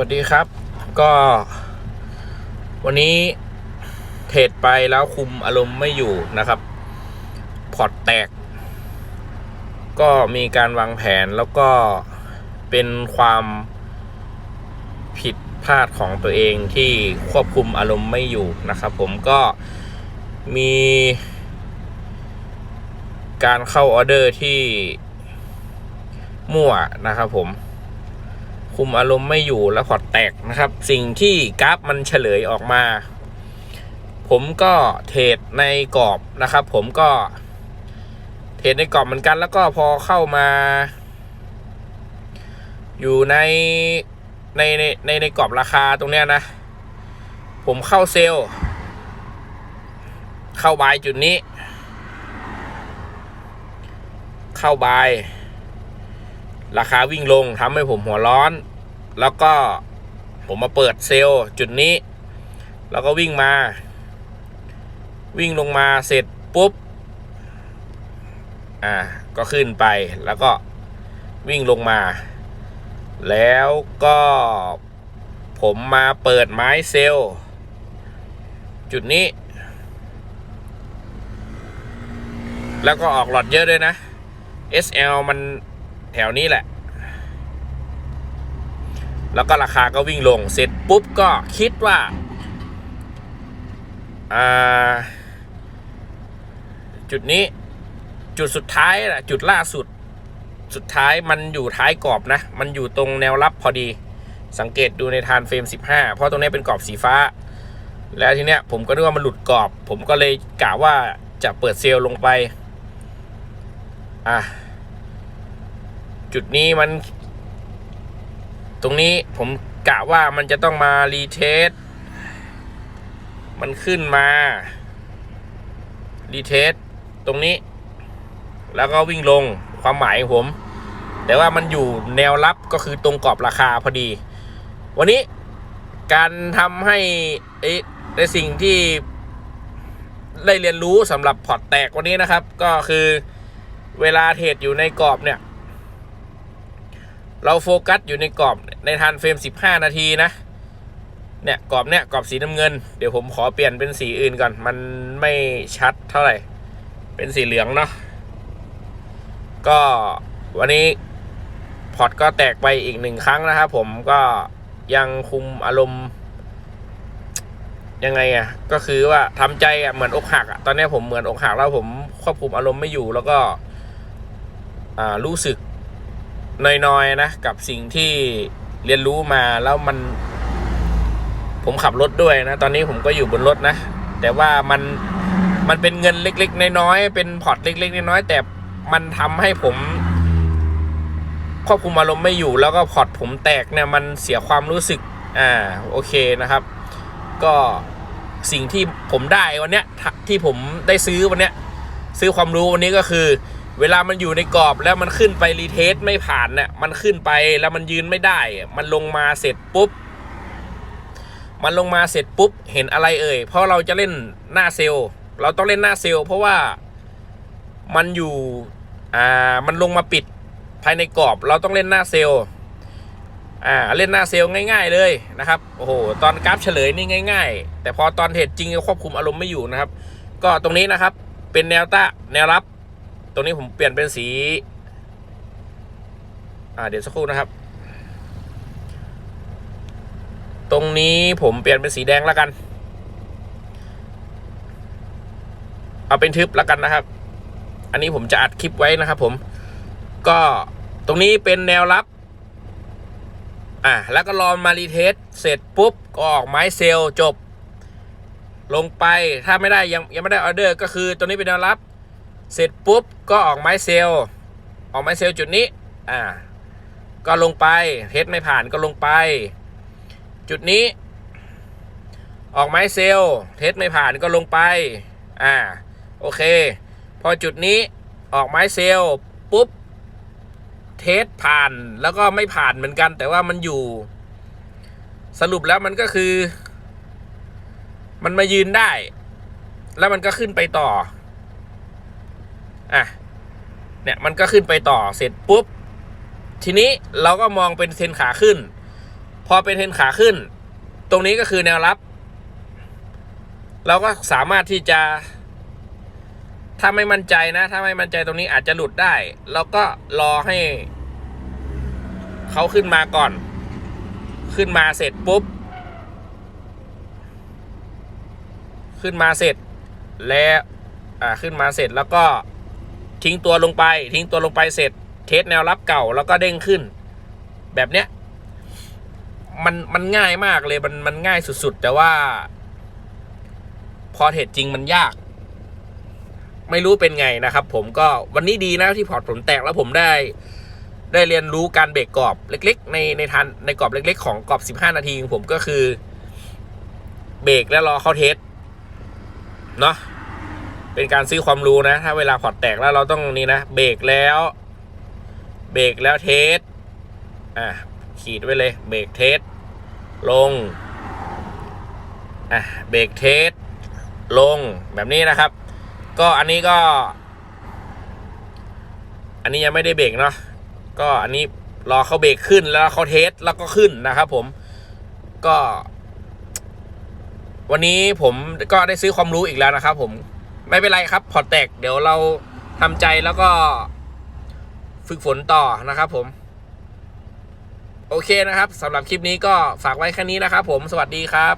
วัสดีครับ ก็ วันนี้เทรดไปแล้วคุมอารมณ์ไม่อยู่นะครับ พอร์ตแตก ก็มีการวางแผนแล้วก็เป็นความผิดพลาดของตัวเองที่ควบคุมอารมณ์ไม่อยู่นะครับ ผมก็มีการเข้าออเดอร์ที่มั่วนะครับผม คุมอารมณ์ไม่อยู่แล้วพอร์ตแตกนะครับ สิ่งที่กราฟมันเฉลยออกมา ผมก็เทรดในกรอบนะครับ ผมก็เทรดในกรอบเหมือนกัน แล้วก็พอเข้ามา อยู่ในในในในในกรอบราคาตรงเนี้ยนะ ผมเข้าเซลล์เข้าบายจุดนี้ เข้าบาย ราคาวิ่งลงทำให้ผมหัวร้อน แล้วก็ผมมาเปิดเซลล์จุดนี้ แล้วก็วิ่งมา วิ่งลงมาเสร็จปุ๊บ อ่า ก็ขึ้นไปแล้วก็วิ่งลงมา แล้วก็ผมมาเปิดไม้เซลล์จุดนี้ แล้วก็ออกหลอดเยอะด้วยนะ SL มัน แถวนี้แหละ แล้วก็ราคาก็วิ่งลง เสร็จปุ๊บก็คิดว่าจุดนี้จุดสุดท้ายแหละจุดล่าสุดสุดท้ายมันอยู่ท้ายกรอบนะ มันอยู่ตรงแนวรับพอดี สังเกตดูในทานเฟรม 15 เพราะตรงนี้เป็นกรอบสีฟ้า แล้วทีเนี้ยผมก็นึกว่ามันหลุดกรอบ ผมก็เลยกะว่าจะเปิดเซลล์ลงไป อะ จุดนี้มัน ตรงนี้ผมกะว่ามันจะต้องมารีเทส มันขึ้นมา รีเทส ตรงนี้ แล้วก็วิ่งลงความหมายผม แต่ว่ามันอยู่แนวรับก็คือตรงกรอบราคาพอดี วันนี้การทำให้ไอ้ในสิ่งที่ได้เรียนรู้สำหรับพอร์ตแตกวันนี้นะครับ ก็คือเวลาเทรดอยู่ในกรอบเนี่ย เราโฟกัสอยู่ในกรอบในทันเฟรม 15 นาทีนะ เนี่ยกรอบเนี่ยกรอบสีน้ำเงิน เดี๋ยวผมขอเปลี่ยนเป็นสีอื่นก่อน มันไม่ชัดเท่าไหร่ เป็นสีเหลืองเนาะ ก็วันนี้พอร์ตก็แตกไปอีกหนึ่งครั้งนะครับผมก็ยังคุมอารมณ์ ยังไงอะ่ะ ก็คือว่าทำใจอะ่ะเหมือนอกหักอะ่ะตอนนี้ผมเหมือนอกหักแล้วผมควบคุมอารมณ์ไม่อยู่แล้วก็ อ่ารู้สึก น้อยๆนะ กับสิ่งที่เรียนรู้มาแล้วมัน ผมขับรถด้วยนะ ตอนนี้ผมก็อยู่บนรถนะ แต่ว่ามันมันเป็นเงินเล็ก ๆ น้อยๆเป็นพอร์ตเล็ก ๆ น้อยๆแต่มันทำให้ผมควบคุมอารมณ์ไม่อยู่แล้วก็พอร์ตผมแตกเนี่ยมันเสียความรู้สึกอ่าโอเคนะครับ ก็สิ่งที่ผมได้วันเนี้ยที่ผมได้ซื้อวันเนี้ยซื้อความรู้วันนี้ก็คือ เวลามันอยู่ในกรอบแล้วมันขึ้นไปรีเทสไม่ผ่านเนี่ยมันขึ้นไปแล้วมันยืนไม่ได้ มันลงมาเสร็จปุ๊บ มันลงมาเสร็จปุ๊บเห็นอะไรเอ่ย เพราะเราจะเล่นหน้าเซลล์เราต้องเล่นหน้าเซลล์เพราะว่ามันอยู่อ่ามันลงมาปิดภายในกรอบ เราต้องเล่นหน้าเซลล์อ่าเล่นหน้าเซลล์ง่าย ๆเลยนะครับโอ้โหตอนกราฟเฉลยนี่ง่าย ๆ แต่พอตอนเทรดจริงควบคุมอารมณ์ไม่อยู่นะครับ ก็ตรงนี้นะครับเป็นแนวต้าแนวรับ ตรงนี้ผมเปลี่ยนเป็นสี อ่าเดี๋ยวสักครู่นะครับ ตรงนี้ผมเปลี่ยนเป็นสีแดงแล้วกัน เอาเป็นทึบแล้วกันนะครับ อันนี้ผมจะอัดคลิปไว้นะครับ ผม ก็ตรงนี้เป็นแนวรับ อะแล้วก็รอมารีเทสเสร็จปุ๊บก็ออกไม้เซลจบ ลงไปถ้าไม่ได้ยังยังไม่ได้ออเดอร์ ก็คือตัวนี้เป็นแนวรับ เสร็จปุ๊บก็ออกไม้เซลล์ออกไม้เซลล์จุดนี้อ่าก็ลงไปเทสไม่ผ่านก็ลงไป จุดนี้ ออกไม้เซลล์เทสไม่ผ่านก็ลงไปอ่าโอเค พอจุดนี้ออกไม้เซลล์ปุ๊บเทสผ่านแล้วก็ไม่ผ่านเหมือนกัน แต่ว่ามันอยู่ สรุปแล้วมันก็คือ มันมายืนได้ แล้วมันก็ขึ้นไปต่อ อะเนี่ยมันก็ขึ้นไปต่อเสร็จปุ๊บ ทีนี้เราก็มองเป็นเทนขาขึ้น พอเป็นเทนขาขึ้น ตรงนี้ก็คือแนวรับ เราก็สามารถที่จะ ถ้าไม่มั่นใจนะ ถ้าไม่มั่นใจตรงนี้อาจจะหลุดได้เราก็รอให้เขาขึ้นมาก่อน ขึ้นมาเสร็จปุ๊บ ขึ้นมาเสร็จแล้วอ่าขึ้นมาเสร็จแล้วก็ ทิ้งตัวลงไป ทิ้งตัวลงไปเสร็จ เทสแนวรับเก่าแล้วก็เด้งขึ้น แบบเนี้ยมันมันง่ายมากเลยมันมันง่ายสุดๆ แต่ว่า พอเทรดจริงมันยาก ไม่รู้เป็นไงนะครับ ผมก็วันนี้ดีนะที่พอร์ตผมแตกแล้วผมได้ ได้เรียนรู้การเบรกกรอบเล็ก ๆ ในในทันในกรอบเล็ก ๆ ของกรอบ 15 นาทีของผมก็คือ เบรกแล้วรอเข้าเทสเนาะ เป็นการซื้อความรู้นะ ถ้าเวลาพอร์ตแตกแล้วเราต้องนี่นะเบรกแล้วเบรกแล้วเทสอะขีดไว้เลยเบรกเทสลงอะเบรกเทสลงแบบนี้นะครับ ก็อันนี้ก็ อันนี้ยังไม่ได้เบรกเนาะก็อันนี้รอเขาเบรกขึ้นแล้วเขาเทสแล้วก็ขึ้นนะครับผมก็ วันนี้ผมก็ได้ซื้อความรู้อีกแล้วนะครับผม ไม่เป็นไรครับพอแตกเดี๋ยวเราทำใจแล้วก็ฝึกฝนต่อนะครับผม โอเคนะครับสำหรับคลิปนี้ก็ฝากไว้แค่นี้นะครับผมสวัสดีครับ